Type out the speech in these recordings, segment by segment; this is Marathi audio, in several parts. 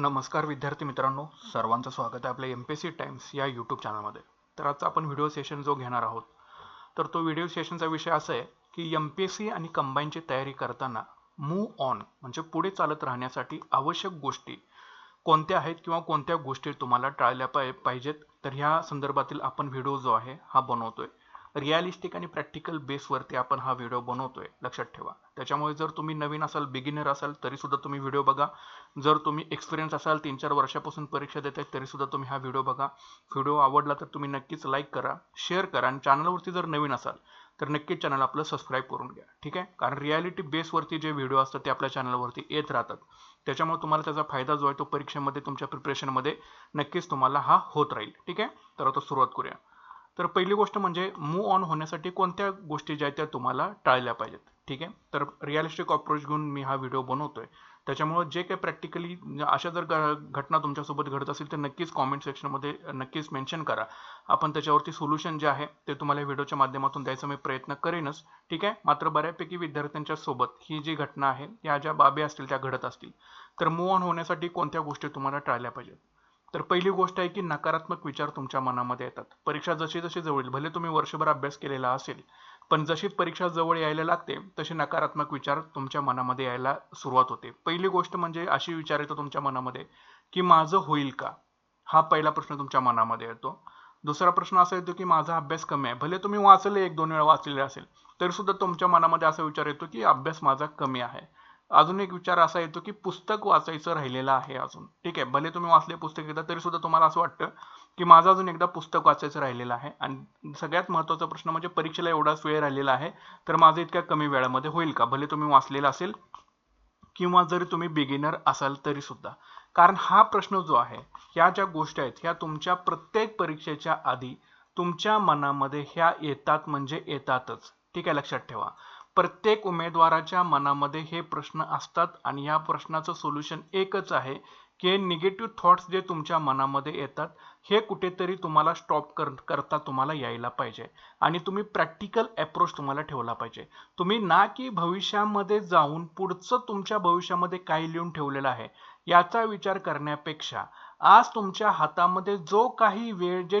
नमस्कार विद्यार्थी मित्रांनो सर्वांचं स्वागत आहे आपल्या एम पी सी टाइम्स या यूट्यूब चॅनलमध्ये तर आजचा आपण व्हिडिओ सेशन जो घेणार आहोत तर तो व्हिडिओ सेशनचा विषय असा आहे की एम पी एस सी आणि कंबाईनची तयारी करताना मूव ऑन म्हणजे पुढे चालत राहण्यासाठी आवश्यक गोष्टी कोणत्या आहेत किंवा कोणत्या गोष्टी तुम्हाला टाळल्या पाहिजेत. तर ह्या संदर्भातील आपण व्हिडिओ जो आहे हा बनवतोय. रिअलिस्टिक आणि प्रॅक्टिकल बेसवरती आपण हा व्हिडिओ बनवतोय. लक्षात ठेवा. त्याच्यामुळे जर तुम्ही नवीन असाल बिगिनर असाल तरी सुद्धा तुम्ही व्हिडिओ बघा. जर तुम्ही एक्सपिरियन्स असाल तीन चार वर्षापासून परीक्षा देत आहे तरी सुद्धा तुम्ही हा व्हिडिओ बघा. व्हिडिओ आवडला तर तुम्ही नक्कीच लाईक करा शेअर करा आणि चॅनलवरती जर नवीन असाल तर नक्कीच चॅनल आपलं सबस्क्राईब करून घ्या. ठीक आहे? कारण रियालिटी बेसवरती जे व्हिडिओ असतात ते आपल्या चॅनलवरती येत राहतात. त्याच्यामुळे तुम्हाला त्याचा फायदा जो आहे तो परीक्षेमध्ये तुमच्या प्रिपरेशनमध्ये नक्कीच तुम्हाला हा होत राहील. ठीक आहे? तर आता सुरुवात करूया. तर पहिली गोष्ट म्हणजे मूव ऑन होण्यासाठी कोणत्या गोष्टी ज्या आहेत त्या तुम्हाला टाळल्या पाहिजेत. ठीक आहे? तर रिअलिस्टिक अप्रोच घेऊन मी हा व्हिडिओ बनवतोय. त्याच्यामुळे जे काही प्रॅक्टिकली अशा जर घटना तुमच्यासोबत घडत असेल तर नक्कीच कॉमेंट सेक्शनमध्ये नक्कीच मेन्शन करा. आपण त्याच्यावरती सोल्युशन जे आहे ते तुम्हाला व्हिडिओच्या माध्यमातून द्यायचा मी प्रयत्न करेनच. ठीक आहे? मात्र बऱ्यापैकी विद्यार्थ्यांच्या सोबत ही जी घटना आहे या ज्या बाबी असतील त्या घडत असतील. तर मूव ऑन होण्यासाठी कोणत्या गोष्टी तुम्हाला टाळल्या पाहिजेत? तर पहिली गोष्ट आहे की नकारात्मक विचार तुमच्या मनामध्ये येतात. परीक्षा जशी जशी जवळ येईल भले तुम्ही वर्षभर अभ्यास केलेला असेल पण जशी परीक्षा जवळ यायला लागते तसे नकारात्मक विचार तुमच्या मनामध्ये यायला सुरुवात होते. पहिली गोष्ट म्हणजे अशी विचार येतो तुमच्या मनामध्ये की माझं होईल का? हा पहिला प्रश्न तुमच्या मनामध्ये येतो. दुसरा प्रश्न असा येतो की माझा अभ्यास कमी आहे. भले तुम्ही वाचले एक दोन वेळा वाचलेले असेल तरी सुद्धा तुमच्या मनामध्ये असा विचार येतो की अभ्यास माझा कमी आहे. अजून एक विचार असा येतो की पुस्तक वाचायचं राहिलेलं आहे अजून. ठीक आहे भले तुम्ही वाचले पुस्तक एकदा तरी सुद्धा तुम्हाला असं वाटतं की माझं अजून एकदा पुस्तक वाचायचं राहिलेलं आहे. आणि सगळ्यात महत्त्वाचा प्रश्न म्हणजे परीक्षेला एवढाच वेळ राहिलेला आहे तर माझं इतक्या कमी वेळामध्ये होईल का? भले तुम्ही वाचलेलं असेल किंवा जरी तुम्ही बिगिनर असाल तरी सुद्धा. कारण हा प्रश्न जो आहे ह्या ज्या गोष्टी आहेत ह्या तुमच्या प्रत्येक परीक्षेच्या आधी तुमच्या मनामध्ये ह्या येतात म्हणजे येतातच. ठीक आहे लक्षात ठेवा. प्रत्येक उमेदवाराच्या मनामध्ये हे प्रश्न असतात आणि या प्रश्नाचं सोल्युशन एकच आहे की निगेटिव्ह थॉट्स जे तुमच्या मनामध्ये येतात हे कुठेतरी तुम्हाला स्टॉप कर करता तुम्हाला यायला पाहिजे आणि तुम्ही प्रॅक्टिकल अप्रोच तुम्हाला ठेवला पाहिजे. तुम्ही ना की भविष्यामध्ये जाऊन पुढचं तुमच्या भविष्यामध्ये काय लिहून ठेवलेलं आहे याचा विचार करण्यापेक्षा आज तुमच्या हातामध्ये जो काही वेळ जे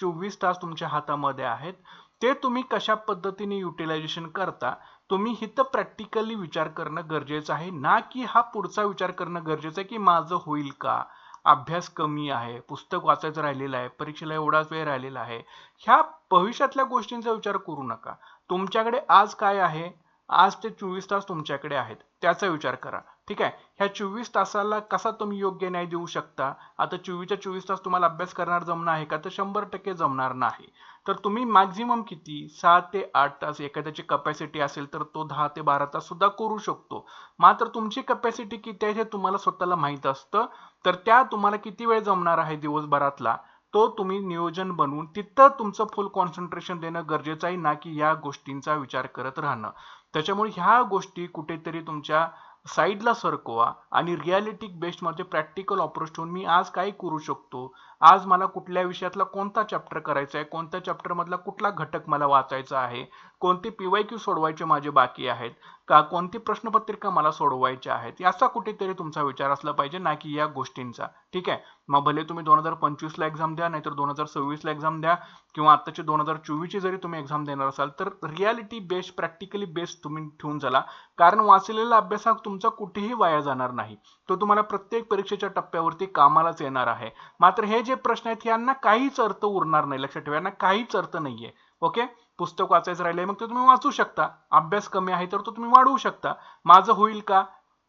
चोवीस तास तुमच्या हातामध्ये आहेत ते तुम्ही कशा पद्धतीने युटिलायझेशन करता तुम्ही हिथं प्रॅक्टिकली विचार करणं गरजेचं आहे. ना की हा पुढचा विचार करणं गरजेचं आहे की माझं होईल का? अभ्यास कमी आहे पुस्तक वाचायचं राहिलेलं आहे परीक्षेला एवढाच वेळ राहिलेला आहे. ह्या भविष्यातल्या गोष्टींचा विचार करू नका. तुमच्याकडे आज काय आहे? आज ते चोवीस तास तुमच्याकडे आहेत. त्याचा विचार करा. ठीक आहे? ह्या चोवीस तासाला कसा तुम्ही योग्य न्याय देऊ शकता? आता चोवीसच्या चोवीस तास तुम्हाला अभ्यास करणार जमणार आहे का? तर शंभर टक्के जमणार नाही. तर तुम्ही मॅक्झिमम किती? सहा ते आठ तास एखाद्याची कपॅसिटी असेल तर तो दहा ते बारा तास सुद्धा करू शकतो. मात्र तुमची कपॅसिटी किती आहे हे तुम्हाला स्वतःला माहीत असतं. तर त्या तुम्हाला किती वेळ जमणार आहे दिवसभरातला? तो तुम्ही नियोजन बनवून तिथं तुमचं फुल कॉन्सन्ट्रेशन देणं गरजेचं आहे ना की या गोष्टींचा विचार करत राहणं. त्याच्यामुळे ह्या गोष्टी कुठेतरी तुमच्या साईडला सरकवा आणि रियालिटिक बेस्डमध्ये प्रॅक्टिकल अप्रोच ठेवून मी आज काय करू शकतो? आज मला कुठल्या विषयातला कोणता चॅप्टर करायचा आहे? कोणत्या चॅप्टर मधला कुठला घटक मला वाचायचा आहे? कोणते पीवायक्यू सोडवायचे माझे बाकी आहेत? का कोणती प्रश्नपत्रिका मला सोडवायच्या आहेत? याचा कुठेतरी तुमचा विचार असला पाहिजे ना की या गोष्टींचा. ठीक आहे? मग भले तुम्ही दोन हजार पंचवीसला एक्झाम द्या नाहीतर दोन हजार सव्वीसला एक्झाम द्या किंवा आत्ताची दोन हजार चोवीसची जरी तुम्ही एक्झाम देणार असाल तर रियालिटी बेस्ड प्रॅक्टिकली बेस्ड तुम्ही ठेवून चला. कारण वाचलेला अभ्यास हा तुमचा कुठेही वाया जाणार नाही. तो तुम्हाला प्रत्येक परीक्षेच्या टप्प्यावरती कामालाच येणार आहे. मात्र हे जे प्रश्न आहेत यांना काहीच अर्थ उरणार नाही. लक्षात ठेवा यांना काहीच अर्थ नाहीये. ओके? पुस्तक वाचायचं राहिलंय मग ते तुम्ही वाचू शकता. अभ्यास कमी आहे तर तो तुम्ही वाढवू शकता. माझं होईल का?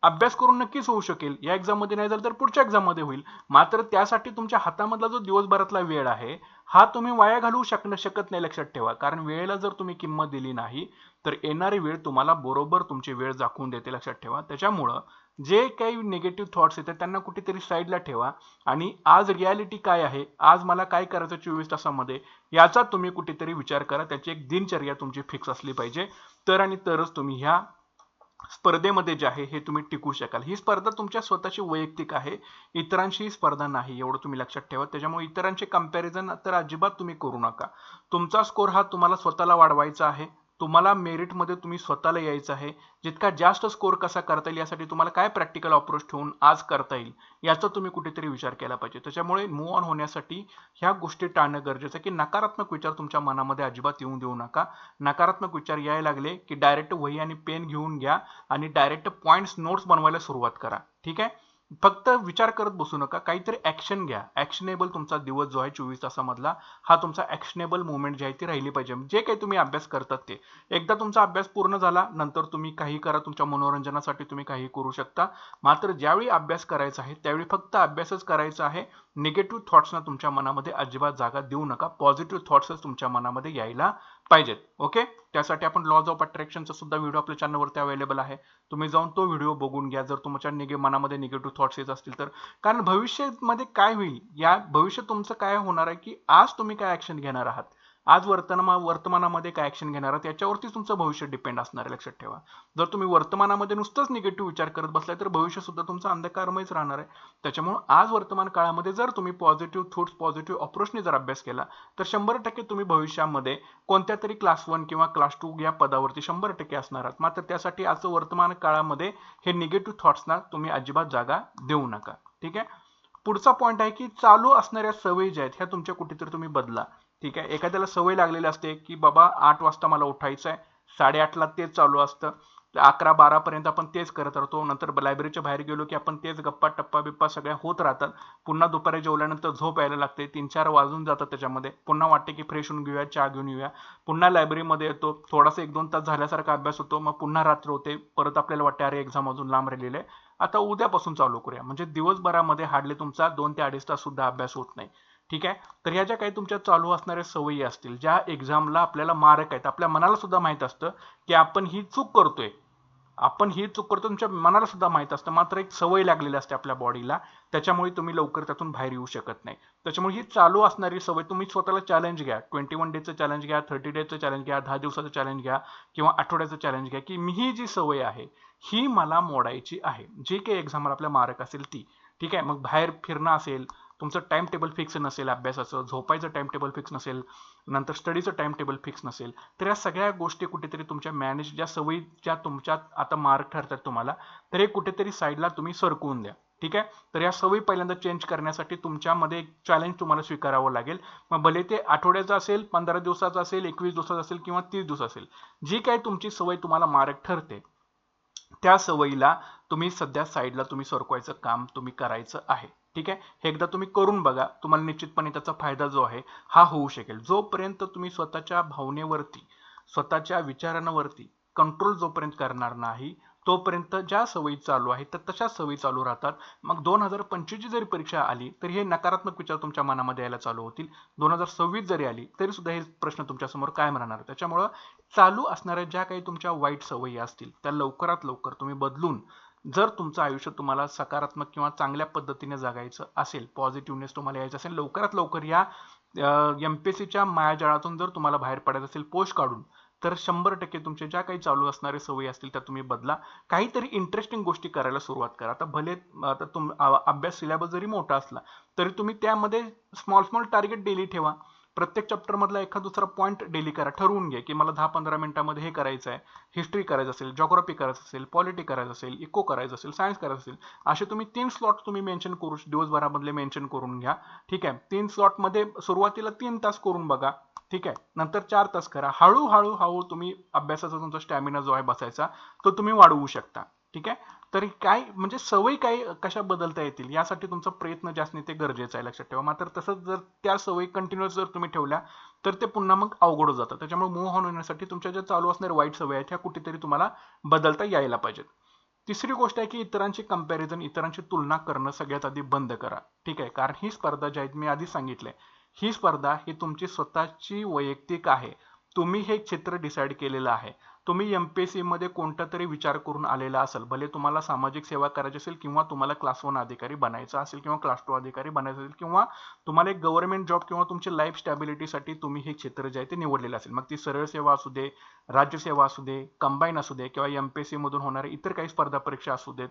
अभ्यास करून नक्कीच होऊ शकेल. या एक्झाममध्ये नाही झालं तर पुढच्या एक्झाममध्ये होईल. मात्र त्यासाठी तुमच्या हातामधला जो दिवसभरातला वेळ आहे हा तुम्ही वाया घालवू शकणं शकत नाही लक्षात ठेवा. कारण वेळेला जर तुम्ही किंमत दिली नाही तर येणारी वेळ तुम्हाला बरोबर तुमची वेळ दाखवून देते लक्षात ठेवा. त्याच्यामुळं जे काही निगेटिव्ह थॉट्स येतात त्यांना कुठेतरी साईडला ठेवा. आणि आज रियालिटी काय आहे? आज मला काय करायचं चोवीस तासामध्ये? याचा तुम्ही कुठेतरी विचार करा. त्याची एक दिनचर्या तुमची फिक्स असली पाहिजे. तर आणि तरच तुम्ही ह्या स्पर्धेमध्ये जे आहे हे तुम्ही टिकू शकाल. ही स्पर्धा तुमच्या स्वतःची वैयक्तिक आहे. इतरांशी स्पर्धा नाही एवढं तुम्ही लक्षात ठेवा. त्याच्यामुळे इतरांचे कंपॅरिझन तर अजिबात तुम्ही करू नका. तुमचा स्कोर हा तुम्हाला स्वतःला वाढवायचा आहे. तुम्हाला मेरिटमध्ये तुम्ही स्वतःला यायचं आहे. जितका जास्त स्कोर कसा करता येईल यासाठी तुम्हाला काय प्रॅक्टिकल अप्रोच ठेवून आज करता येईल याचा तुम्ही कुठेतरी विचार केला पाहिजे. त्याच्यामुळे मूव ऑन होण्यासाठी ह्या गोष्टी टाळणं गरजेचं आहे की नकारात्मक विचार तुमच्या मनामध्ये अजिबात येऊन देऊ नका. नकारात्मक विचार यायला लागले की डायरेक्ट वही आणि पेन घेऊन घ्या आणि डायरेक्ट पॉईंट्स नोट्स बनवायला सुरुवात करा. ठीक आहे? फक्त विचार करत बसू नका. काहीतरी ऍक्शन घ्या. ऍक्शनेबल तुमचा दिवस जो आहे चोवीस तासामधला हा तुमचा ऍक्शनेबल मुवमेंट जी आहे ती राहिली पाहिजे. जे काही तुम्ही अभ्यास करतात ते. एकदा तुमचा अभ्यास पूर्ण झाला नंतर तुम्ही काही करा तुमच्या मनोरंजनासाठी तुम्ही काही करू शकता. मात्र ज्यावेळी अभ्यास करायचा आहे त्यावेळी फक्त अभ्यासच करायचा आहे. निगेटिव्ह थॉट्सना तुमच्या मनामध्ये अजिबात जागा देऊ नका. पॉझिटिव्ह थॉट्सच तुमच्या मनामध्ये यायला पाहिजेत. ओके त्यासाठी आपण लॉज ऑफ अट्रॅक्शनचा सुद्धा व्हिडिओ आपल्या चॅनलवरती अवेलेबल आहे. तुम्ही जाऊन तो व्हिडिओ बघून घ्या. जर तुमच्या निगे मनामध्ये निगेटिव्ह थॉट्स येत असतील तर. कारण भविष्यामध्ये काय होईल? या भविष्य तुमचं काय होणार आहे की आज तुम्ही काय ऍक्शन घेणार आहात? आज वर्तमा वर्तमानामध्ये काय ऍक्शन घेणार आहात याच्यावरतीच तुमचं भविष्य डिपेंड असणार आहे लक्षात ठेवा. जर तुम्ही वर्तमानामध्ये नुसतंच निगेटिव्ह विचार करत बसलाय तर भविष्य सुद्धा तुमचं अंधकारमयच राहणार आहे. त्याच्यामुळे आज वर्तमान काळामध्ये जर तुम्ही पॉझिटिव्ह थॉट्स पॉझिटिव्ह अप्रोचने जर अभ्यास केला तर शंभर टक्के तुम्ही भविष्यामध्ये कोणत्या तरी क्लास वन किंवा क्लास टू या पदावरती शंभर टक्के असणार आहात. मात्र त्यासाठी आजचं वर्तमान काळामध्ये हे निगेटिव्ह थॉट्सना तुम्ही अजिबात जागा देऊ नका. ठीक आहे? पुढचा पॉईंट आहे की चालू असणाऱ्या सवयी ज्या आहेत ह्या तुमच्या कुठेतरी तुम्ही बदला. ठीक आहे? एखाद्याला सवय लागलेली असते की बाबा आठ वाजता मला उठायचं आहे साडेआठला तेच चालू असतं अकरा बारा पर्यंत आपण तेच करत राहतो. नंतर लायब्ररीच्या बाहेर गेलो की आपण तेच गप्पा टप्पा बिप्पा सगळ्या होत राहतात. पुन्हा दुपारी जेवल्यानंतर झोप यायला लागते. तीन चार वाजून जातात त्याच्यामध्ये. पुन्हा वाटते की फ्रेश होऊन घेऊया चहा घेऊन येऊया. पुन्हा लायब्ररीमध्ये येतो. थोडासा एक दोन तास झाल्यासारखा अभ्यास होतो. मग पुन्हा रात्र होते. परत आपल्याला वाटते अरे एक्झाम अजून लांब राहिलेले आहे. आता उद्यापासून चालू करूया. म्हणजे दिवसभरामध्ये हार्डली तुमचा दोन ते अडीच तास सुद्धा अभ्यास होत नाही. ठीक आहे? तर ह्या ज्या काही तुमच्या चालू असणाऱ्या सवयी असतील ज्या एक्झामला आपल्याला मारक आहेत आपल्या मनाला सुद्धा माहीत असतं की आपण ही चूक करतोय. आपण ही चूक करतो तुमच्या मनाला सुद्धा माहीत असतं. मात्र एक सवय लागलेली असते आपल्या बॉडीला त्याच्यामुळे तुम्ही लवकर त्यातून बाहेर येऊ शकत नाही. त्याच्यामुळे ही चालू असणारी सवय तुम्ही स्वतःला चॅलेंज घ्या. ट्वेंटी वन डेचं चॅलेंज घ्या थर्टी डेचं चॅलेंज घ्या दहा दिवसाचं चॅलेंज घ्या किंवा आठवड्याचं चॅलेंज घ्या की मी ही जी सवय आहे ही मला मोडायची आहे. जे काही एक्झामला आपल्या मार्क असेल ती. ठीक आहे? मग बाहेर फिरणं असेल तुमचं टाइम टेबल फिक्स नसेल अभ्यासाचं झोपायचं टाइम टेबल फिक्स नसेल नंतर स्टडीचं टाइम टेबल फिक्स नसेल तर या सगळ्या गोष्टी कुठेतरी तुमच्या मॅनेज ज्या सवयी ज्या तुमच्यात आता मार्क ठरतात तुम्हाला तर हे कुठेतरी साईडला तुम्ही सरकवून द्या. ठीक आहे? तर या सवयी पहिल्यांदा चेंज करण्यासाठी तुमच्यामध्ये एक चॅलेंज तुम्हाला स्वीकारावं लागेल. मग भले ते आठवड्याचं असेल पंधरा दिवसाचं असेल एकवीस दिवसाचं असेल किंवा तीस दिवस असेल जी काही तुमची सवय तुम्हाला मार्क ठरते त्या सवयीला तुम्ही सध्या साईडला तुम्ही सरकवायचं काम तुम्ही करायचं आहे. ठीक आहे? हे एकदा तुम्ही करून बघा. तुम्हाला निश्चितपणे त्याचा फायदा जो आहे हा होऊ शकेल. जोपर्यंत तुम्ही स्वतःच्या भावनेवरती स्वतःच्या विचारांवरती कंट्रोल जोपर्यंत करणार नाही तोपर्यंत ज्या सवयी चालू आहेत तर तशाच सवयी चालू राहतात. मग दोन हजार पंचवीसची जरी परीक्षा आली तरी हे नकारात्मक विचार तुमच्या मनामध्ये यायला चालू होतील. दोन हजार सव्वीस जरी आली तरी सुद्धा हे प्रश्न तुमच्यासमोर कायम राहणार. त्याच्यामुळं चालू असणाऱ्या ज्या काही तुमच्या वाईट सवयी असतील त्या लवकरात लवकर तुम्ही बदलून जर तुमचं आयुष्य तुम्हाला सकारात्मक किंवा चांगल्या पद्धतीने जगायचं असेल पॉझिटिव्हनेस तुम्हाला यायचं असेल लवकरात लवकर या एम पी एस सीच्या मायाजाळातून जर तुम्हाला बाहेर पडायचं असेल पोस्ट काढून तर शंभर टक्के तुमच्या ज्या काही चालू असणारे सवयी असतील त्या तुम्ही बदला. काहीतरी इंटरेस्टिंग गोष्टी करायला सुरुवात करा. आता भले आता तुम अभ्यास सिलेबस जरी मोठा असला तरी तुम्ही त्यामध्ये स्मॉल स्मॉल टार्गेट डेली ठेवा. प्रत्येक चॅप्टर मधला एखादा दुसरा पॉईंट डेली करा ठरवून घ्या की मला दहा पंधरा मिनिटांमध्ये हे करायचं आहे हिस्ट्री करायचं असेल जॉग्राफी करायचं असेल पॉलिटी करायचं असेल इको करायचं असेल सायन्स करायचं असेल असे तुम्ही तीन स्लॉट तुम्ही मेन्शन करू दिवसभरामधले मेन्शन करून घ्या. ठीक आहे? तीन स्लॉटमध्ये सुरुवातीला तीन तास करून बघा. ठीक आहे? नंतर चार तास करा. हळूहळू हळू तुम्ही अभ्यासाचा तुमचा स्टॅमिना जो आहे बसायचा तो तुम्ही वाढवू शकता. ठीक आहे? तरी काय म्हणजे सवयी काय कशा बदलता येतील? यासाठी तुमचा प्रयत्न जास्त नाही ते गरजेचं आहे लक्षात ठेवा. मात्र तसंच जर त्या सवयी कंटिन्युअस जर तुम्ही ठेवल्या तर ते पुन्हा मग अवघड जातं. त्याच्यामुळे मूव्ह ऑन होण्यासाठी तुमच्या ज्या चालू असणाऱ्या वाईट सवयी आहेत ह्या कुठेतरी तुम्हाला बदलता यायला पाहिजेत. तिसरी गोष्ट आहे की इतरांची कंपॅरिझन इतरांची तुलना करणं सगळ्यात आधी बंद करा. ठीक आहे? कारण ही स्पर्धा जी आहेत मी आधी सांगितलंय. ही स्पर्धा ही तुमची स्वतःची वैयक्तिक आहे. तुम्ही हे क्षेत्र डिसाईड केलेलं आहे. तुम्ही एम पी एस सीमध्ये कोणता तरी विचार करून आलेला असेल भले तुम्हाला सामाजिक सेवा करायची असेल किंवा तुम्हाला क्लास वन अधिकारी बनायचं असेल किंवा क्लास टू अधिकारी बनायचं असेल किंवा तुम्हाला एक गव्हर्नमेंट जॉब किंवा तुमची लाईफ स्टॅबिलिटीसाठी तुम्ही हे क्षेत्र जे आहे ते निवडलेलं असेल. मग ती सरळ सेवा असू दे राज्यसेवा असू दे कंबाईन असू दे किंवा एम पी एस सीमधून होणारे इतर काही स्पर्धा परीक्षा असू देत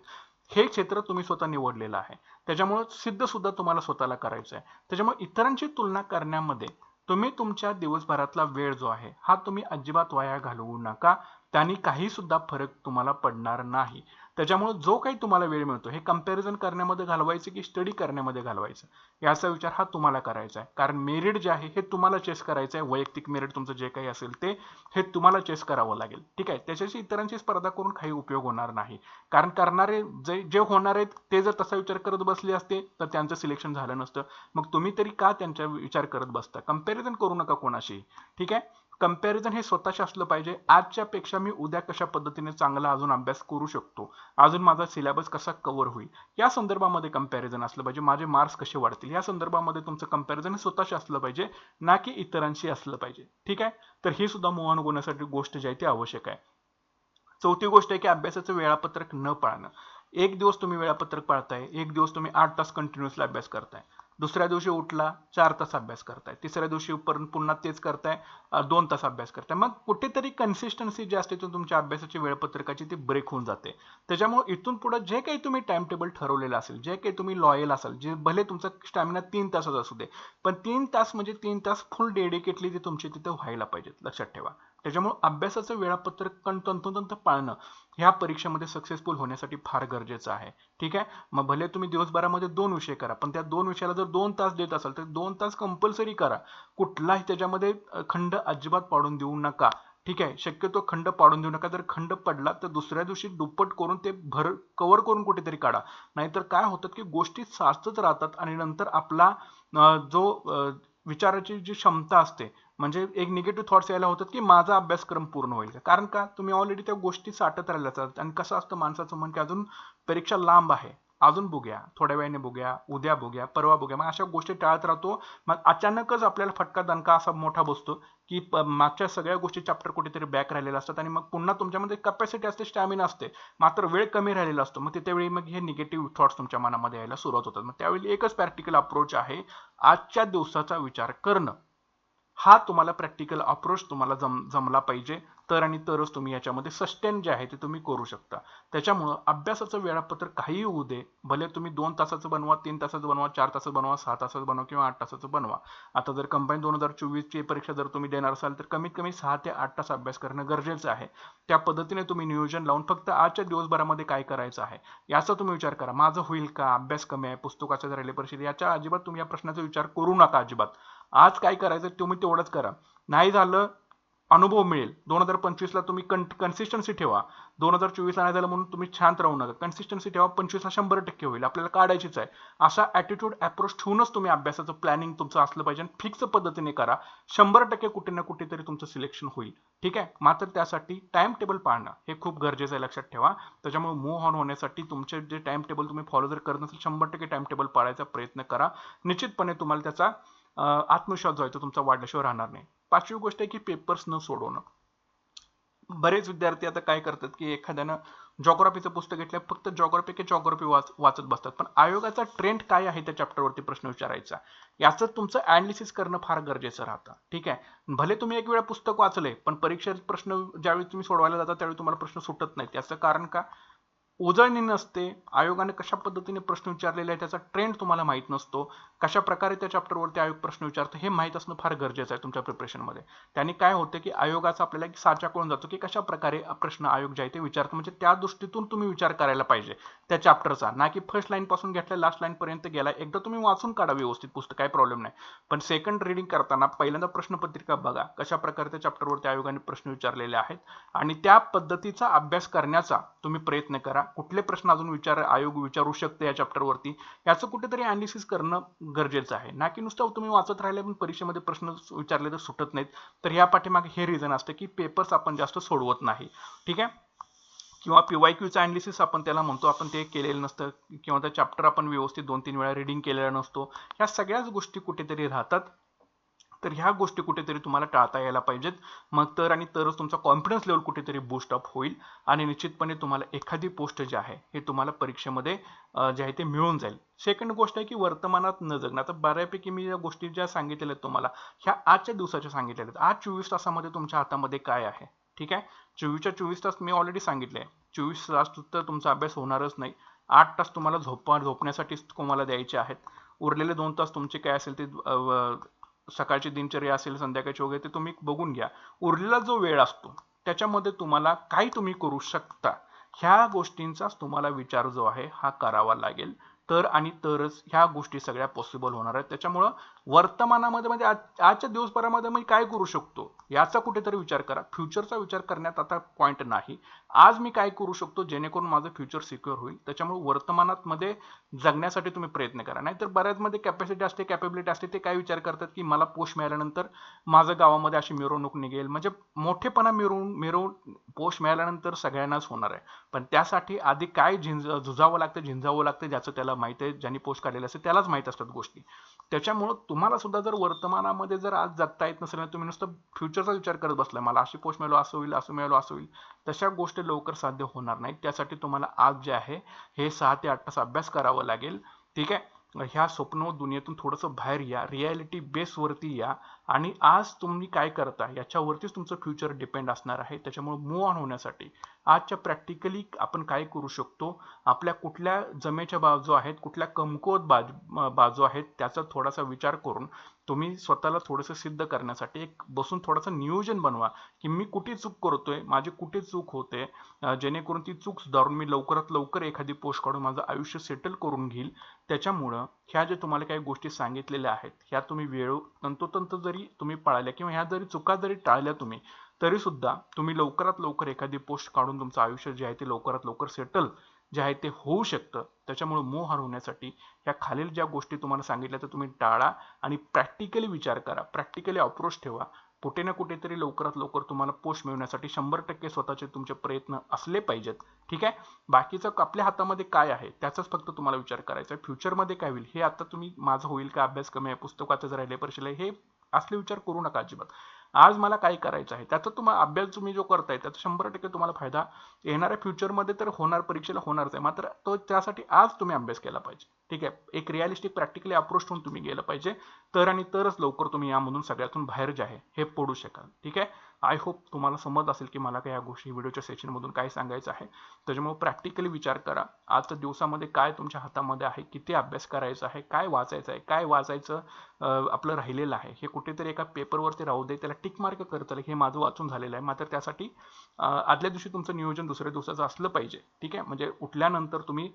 हे क्षेत्र तुम्ही स्वतः निवडलेलं आहे. त्याच्यामुळे सिद्ध सुद्धा तुम्हाला स्वतःला करायचं आहे त्याच्यामुळे इतरांची तुलना करण्यामध्ये तुम्ही तुमच्या दिवसभरातला वेळ जो आहे हा तुम्ही अजिबात वाया घालवू नका. त्याने काही सुद्धा फरक तुम्हाला पडणार नाही. त्याच्यामुळे जो काही तुम्हाला वेळ मिळतो हे कंपॅरिझन करण्यामध्ये घालवायचं की स्टडी करण्यामध्ये घालवायचं? याचा विचार हा तुम्हाला करायचा आहे. कारण मेरिट जे आहे हे तुम्हाला चेस करायचं आहे. वैयक्तिक मेरिट तुमचं जे काही असेल ते हे तुम्हाला चेस करावं लागेल. ठीक आहे? त्याच्याशी इतरांची स्पर्धा करून काही उपयोग होणार नाही. कारण करणारे जे जे होणार आहेत ते जर तसा विचार करत बसले असते तर त्यांचं सिलेक्शन झालं नसतं. मग तुम्ही तरी का त्यांचा विचार करत बसता? कंपॅरिझन करू नका कोणाशी. ठीक आहे? कंपॅरिझन हे स्वतःशी असलं पाहिजे. आजच्या पेक्षा मी उद्या कशा पद्धतीने चांगला अजून अभ्यास करू शकतो? अजून माझा सिलेबस कसा कव्हर होईल? या संदर्भामध्ये कंपॅरिझन असलं पाहिजे. माझे मार्क्स कसे वाढतील? या संदर्भामध्ये तुमचं कंपॅरिझन हे स्वतःशी असलं पाहिजे ना की इतरांशी असलं पाहिजे. ठीक आहे? तर ही सुद्धा मोहन होण्यासाठी गोष्ट जी आहे ती आवश्यक आहे. चौथी गोष्ट आहे की अभ्यासाचं वेळापत्रक न पाळणं. एक दिवस तुम्ही वेळापत्रक पाळताय एक दिवस तुम्ही आठ तास कंटिन्युअसला अभ्यास करताय. दुसऱ्या दिवशी उठला चार तास अभ्यास करताय. तिसऱ्या दिवशी परत पुन्हा तेच करताय दोन तास अभ्यास करताय. मग कुठेतरी कन्सिस्टन्सी जी असते ती तुमच्या अभ्यासाची वेळपत्रकाची ती ब्रेक होऊन जाते. त्याच्यामुळे इथून पुढे जे काही तुम्ही टाइम टेबल ठरवलेलं असेल जे काही तुम्ही लॉयल असाल जे भले तुमचा स्टॅमिना तीन तासच असू दे पण तीन तास म्हणजे तीन तास फुल डेडिकेटली ते तुमचे तिथे व्हायला पाहिजेत. लक्षात ठेवा. त्याच्यामुळे अभ्यासाचं वेळापत्रक कण तंतोतंत पाळणं ह्या परीक्षेमध्ये सक्सेसफुल होण्यासाठी फार गरजेचं आहे. ठीक आहे? मग भले तुम्ही दिवसभरामध्ये दोन विषय करा पण त्या दोन विषयाला जर दोन तास देत असाल तर दोन तास कंपल्सरी करा. कुठलाही त्याच्यामध्ये खंड अजिबात पाडून देऊ नका. ठीक आहे? शक्यतो खंड पाडून देऊ नका. जर खंड पडला तर दुसऱ्या दिवशी दुप्पट करून ते भर कव्हर करून कुठेतरी काढा. नाहीतर काय होतं की गोष्टी साचत राहतात आणि नंतर आपला जो विचाराची जी क्षमता असते म्हणजे एक निगेटिव्ह थॉट्स यायला होतात की माझा अभ्यासक्रम पूर्ण होईल कारण का? तुम्ही ऑलरेडी त्या गोष्टी साठत राहिल्या असतात आणि कसं असतं माणसाचं मन की अजून परीक्षा लांब आहे. अजून बघूया. थोड्या वेळाने बघूया. उद्या बघूया. परवा बघूया. मग अशा गोष्टी टाळत राहतो. मग अचानकच आपल्याला फटका दणका असा मोठा बसतो की प- मागच्या सगळ्या गोष्टी चॅप्टर कुठेतरी बॅक राहिलेल्या असतात आणि मग पुन्हा तुमच्यामध्ये कपॅसिटी असते स्टॅमिना असते. मात्र वेळ कमी राहिलेला असतो. मग त्यावेळी मग हे निगेटिव्ह थॉट्स तुमच्या मनामध्ये यायला सुरुवात होतात. मग त्यावेळी एकच प्रॅक्टिकल अप्रोच आहे. आजच्या दिवसाचा विचार करणं. हा तुम्हाला प्रॅक्टिकल अप्रोच तुम्हाला जम जमला पाहिजे. तर आणि तरच तुम्ही याच्यामध्ये सस्टेन जे आहे ते तुम्ही करू शकता. त्याच्यामुळं अभ्यासाचं वेळापत्रक काहीही होऊ दे. भले तुम्ही दोन तासाचं बनवा तीन तासाचं बनवा चार तासाचं बनवा सहा तासाचं बनवा किंवा आठ तासाचं बनवा. आता जर कंबाईन दोन हजार चोवीसची परीक्षा जर तुम्ही देणार असाल तर कमीत कमी सहा ते आठ तास अभ्यास करणं गरजेचं आहे. त्या पद्धतीने तुम्ही नियोजन लावून फक्त आजच्या दिवसभरामध्ये काय करायचं आहे याचा तुम्ही विचार करा. माझं होईल का? अभ्यास कमी आहे पुस्तकाच्या राहिले परिषद याच्या अजिबात तुम्ही या प्रश्नाचा विचार करू नका अजिबात. आज काय करायचं तुम्ही तेवढंच करा. नाही झालं अनुभव मिळेल. दोन हजार पंचवीसला तुम्ही कन्सिस्टन्सी ठेवा. दोन हजार चोवीसला नाही झालं म्हणून तुम्ही छान राहू नका. कन्सिस्टन्सी ठेवा पंचवीसला शंभर टक्के होईल. आपल्याला काढायचीच आहे. असा ॲटिट्यूड अप्रोच ठेवूनच तुम्ही अभ्यासाचं प्लॅनिंग तुमचं असलं पाहिजे आणि फिक्स पद्धतीने करा. शंभर टक्के कुठे ना कुठेतरी तुमचं सिलेक्शन होईल. ठीक आहे? मात्र त्यासाठी टाइम टेबल पाळणं हे खूप गरजेचं आहे. लक्षात ठेवा. त्याच्यामुळे मूव्ह ऑन होण्यासाठी तुमचे जे टाइम टेबल तुम्ही फॉलो जर करत नसेल शंभर टक्के टाइम टेबल पाळायचा प्रयत्न करा. निश्चितपणे तुम्हाला त्याचा आत्मविश्वास जो आहे तो तुमचा वाढल्याशिवाय राहणार नाही. पाचवी गोष्ट आहे की पेपर्स न सोडवणं. बरेच विद्यार्थी आता काय करतात की एखाद्यानं जॉग्राफीचं पुस्तक घेतलं फक्त जॉग्राफी की जॉग्राफी वाच वाचत बसतात. पण आयोगाचा ट्रेंड काय आहे त्या चॅप्टरवरती प्रश्न विचारायचा? याचं तुमचं अॅनालिसिस करणं फार गरजेचं राहतं. ठीक आहे? भले तुम्ही एक वेळा पुस्तक वाचले पण परीक्षेत प्रश्न ज्यावेळी तुम्ही सोडवायला जाता त्यावेळी तुम्हाला प्रश्न सुटत नाहीत. याचं कारण का? उजळणी नसते. आयोगाने कशा पद्धतीने प्रश्न विचारलेले आहे त्याचा ट्रेंड तुम्हाला माहीत नसतो. कशा प्रकारे त्या चॅप्टरवरती आयोग प्रश्न विचारतो हे माहीत असणं फार गरजेचं आहे तुमच्या प्रिपरेशनमध्ये त्याने काय होतं की आयोगाचा आपल्याला एक साचा कळून जातो की कशा प्रकारे प्रश्न आयोग जे आहे ते विचारतो. म्हणजे त्या दृष्टीतून तुम्ही विचार करायला पाहिजे त्या चॅप्टरचा ना की फर्स्ट लाईन पासून घेतल्या लास्ट लाईन पर्यंत गेला एकदा तुम्ही वाचून काढा व्यवस्थित पुस्तक काय प्रॉब्लेम नाही. पण सेकंड रिडिंग करताना पहिल्यांदा प्रश्नपत्रिका बघा कशा प्रकारे त्या चॅप्टरवरती आयोगाने प्रश्न विचारलेले आहेत आणि त्या पद्धतीचा अभ्यास करण्याचा तुम्ही प्रयत्न करा. कुठले प्रश्न अजून विचार आयोग विचारू शकते या चॅप्टरवरती याचं कुठेतरी अनालिसिस करणं गरजेचं आहे. ना की नुसतं तुम्ही वाचत राहिले पण परीक्षेमध्ये प्रश्न विचारले तर सुटत नाहीत. तर या पाठीमागे हे रिझन असतं की पेपर्स आपण जास्त सोडवत नाही. ठीक आहे? किंवा पी वाय क्यूचं अनालिसिस आपण त्याला म्हणतो. आपण ते केलेलं नसतं. किंवा त्या चॅप्टर आपण व्यवस्थित दोन तीन वेळा रिडिंग केलेला नसतो. ह्या सगळ्याच गोष्टी कुठेतरी राहतात. तर ह्या गोष्टी कुठेतरी तुम्हाला टाळता यायला पाहिजेत. मग तर आणि तरच तुमचा कॉन्फिडन्स लेवल कुठेतरी बूस्ट अप होईल. आणि निश्चितपणे तुम्हाला एखादी पोस्ट जी आहे हे तुम्हाला परीक्षेमध्ये जे आहे ते मिळून जाईल. सेकंड गोष्ट आहे की वर्तमानात न जगणं. आता बऱ्यापैकी मी या गोष्टी ज्या सांगितलेल्या आहेत तुम्हाला ह्या आजच्या दिवसाच्या सांगितलेल्या आहेत. आज चोवीस तासामध्ये तुमच्या हातामध्ये काय आहे? ठीक आहे? चोवीसच्या चोवीस तास मी ऑलरेडी सांगितले. आहे चोवीस तास तर तुमचा अभ्यास होणारच नाही. आठ तास तुम्हाला झोपा झोपण्यासाठी तुम्हाला द्यायचे आहेत. उरलेले दोन तास तुमचे काय असेल ते सकाळची दिनचर्या असेल संध्याकाळची वगैरे ते तुम्ही बघून घ्या. उरलेला जो वेळ असतो त्याच्यामध्ये तुम्हाला काय तुम्ही करू शकता. ह्या गोष्टींचाच तुम्हाला विचार जो आहे हा करावा लागेल. तर आणि तरच ह्या गोष्टी सगळ्या पॉसिबल होणार आहेत. त्याच्यामुळं वर्तमानामध्ये म्हणजे आज- आजच्या दिवसभरामध्ये मी काय करू शकतो? याचा कुठेतरी विचार करा. फ्युचरचा विचार करण्यात आता पॉईंट नाही. आज मी काय करू शकतो? जेणेकरून माझं फ्युचर सिक्युअर होईल. त्याच्यामुळे वर्तमानात मध्ये जगण्यासाठी तुम्ही प्रयत्न करा. नाहीतर बऱ्याच मध्ये कॅपॅसिटी असते कॅपेबिलिटी असते ते काय विचार करतात की मला पोस्ट मिळाल्यानंतर माझं गावामध्ये अशी मिरवणूक निघेल. म्हणजे मोठेपणा मिरवून मिरवून पोस्ट मिळाल्यानंतर सगळ्यांनाच होणार आहे. पण त्यासाठी आधी काय झिंज झुजावं लागतं झिंजावं लागतं ज्याचं त्याला माहिती आहे ज्यांनी पोस्ट काढलेले असते त्यालाच माहीत असतात गोष्टी. त्याच्यामुळं तुम्हाला सुद्धा जर वर्तमानामध्ये जर आज जगता येत नसेल तुम्ही नुसतं फ्युचरचा विचार करत बसलाय मला अशी पोस्ट मिळालो असं होईल असं मिळालो असं होईल तशा गोष्टी लवकर साध्य होणार नाहीत. त्यासाठी तुम्हाला आज जे आहे हे सहा ते आठ तास अभ्यास करावा लागेल. ठीक आहे? ह्या स्वप्न दुनियेतून थोडंसं बाहेर या. रियालिटी बेसवरती या. आणि आज तुम्ही काय करता याच्यावरतीच तुमचं फ्युचर डिपेंड असणार आहे. त्याच्यामुळे मूव ऑन होण्यासाठी आजच्या प्रॅक्टिकली आपण काय करू शकतो? आपल्या कुठल्या जमेच्या बाजू आहेत कुठल्या कमकुवत बाज बाजू आहेत त्याचा थोडासा विचार करून तुम्ही स्वतःला थोडंसं सिद्ध करण्यासाठी एक बसून थोडंसं नियोजन बनवा की मी कुठे चूक करतोय माझी कुठे चूक होते जेणेकरून ती चूक सुधारून मी लवकरात लवकर एखादी पोस्ट काढून माझं आयुष्य सेटल करून घेईल. त्याच्यामुळं ह्या ज्या तुम्हाला काही गोष्टी सांगितलेल्या आहेत ह्या तुम्ही वेळ तंतोतंत जरी तुम्ही पाळल्या किंवा ह्या जरी चुका जरी टाळल्या तुम्ही तरी सुद्धा तुम्ही लवकरात लवकर एखादी पोस्ट काढून तुमचं आयुष्य जे आहे ते लवकरात लवकर सेटल जे आहे ते होऊ शकतं. त्याच्यामुळे मोह हरवण्यासाठी ह्या खालील ज्या गोष्टी तुम्हाला सांगितल्या तर तुम्ही टाळा आणि प्रॅक्टिकली विचार करा. प्रॅक्टिकली अप्रोच ठेवा. कुठे ना कुठेतरी लवकरात लवकर तुम्हाला पोस्ट मिळवण्यासाठी शंभर टक्के स्वतःचे तुमचे प्रयत्न असले पाहिजेत. ठीक आहे? बाकीचं आपल्या हातामध्ये काय आहे त्याचाच फक्त तुम्हाला विचार करायचा आहे. फ्युचरमध्ये काय होईल हे आता तुम्ही माझं होईल का? अभ्यास कमी आहे पुस्तकाचं जर राहिले परीक्षेला हे असले विचार करू नका अजिबात. आज मला काय करायचं आहे? त्याचा तुम्हाला अभ्यास तुम्ही जो करताय त्याचा शंभर टक्के तुम्हाला फायदा येणाऱ्या फ्युचरमध्ये तर होणार परीक्षेला होणारच आहे. मात्र तो त्यासाठी आज तुम्ही अभ्यास केला पाहिजे. ठीक आहे? एक रिअलिस्टिक प्रॅक्टिकली अप्रोच होऊन तुम्ही गेलं पाहिजे. तर आणि तरच लवकर तुम्ही यामधून सगळ्यातून बाहेर जे आहे हे पडू शकाल. ठीक आहे? आय होप तुम्हाला समज असेल की मला काय या गोष्टी व्हिडिओच्या सेशनमधून काय सांगायचं आहे. त्याच्यामुळे प्रॅक्टिकली विचार करा. आजच्या दिवसामध्ये काय तुमच्या हातामध्ये आहे? किती अभ्यास करायचा आहे? काय वाचायचं आहे? काय वाचायचं आपलं राहिलेलं आहे? हे कुठेतरी एका पेपरवरती राहू दे त्याला टिक मार्क करता हे माझं वाचून झालेलं आहे. मात्र त्यासाठी आदल्या दिवशी तुमचं नियोजन दुसऱ्या दिवसाचं असलं पाहिजे. ठीक आहे? म्हणजे उठल्यानंतर तुम्ही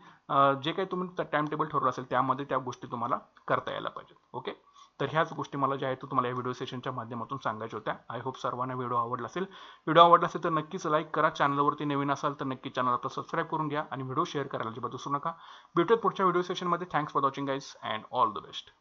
जे काही तुम्ही टाइम टेबल ठरवलं असेल त्यामध्ये त्या गोष्टी तुम्हाला करता यायला पाहिजेत. ओके तर ह्याच गोष्टी मला ज्या आहेत तुम्हाला या व्हिडिओ सेशनच्या माध्यमातून सांगायच्या होत्या. आय होप सर्वांना व्हिडिओ आवडला असेल. व्हिडिओ आवडला असेल तर नक्कीच लाईक करा. चॅनलवरती नवीन असाल तर नक्की चॅनल आपला सबस्क्राईब करून घ्या आणि व्हिडिओ शेअर करायला अजिबात विसरू नका. भेटूयात पुढच्या व्हिडिओ सेशनमध्ये thanks for watching guys and all the best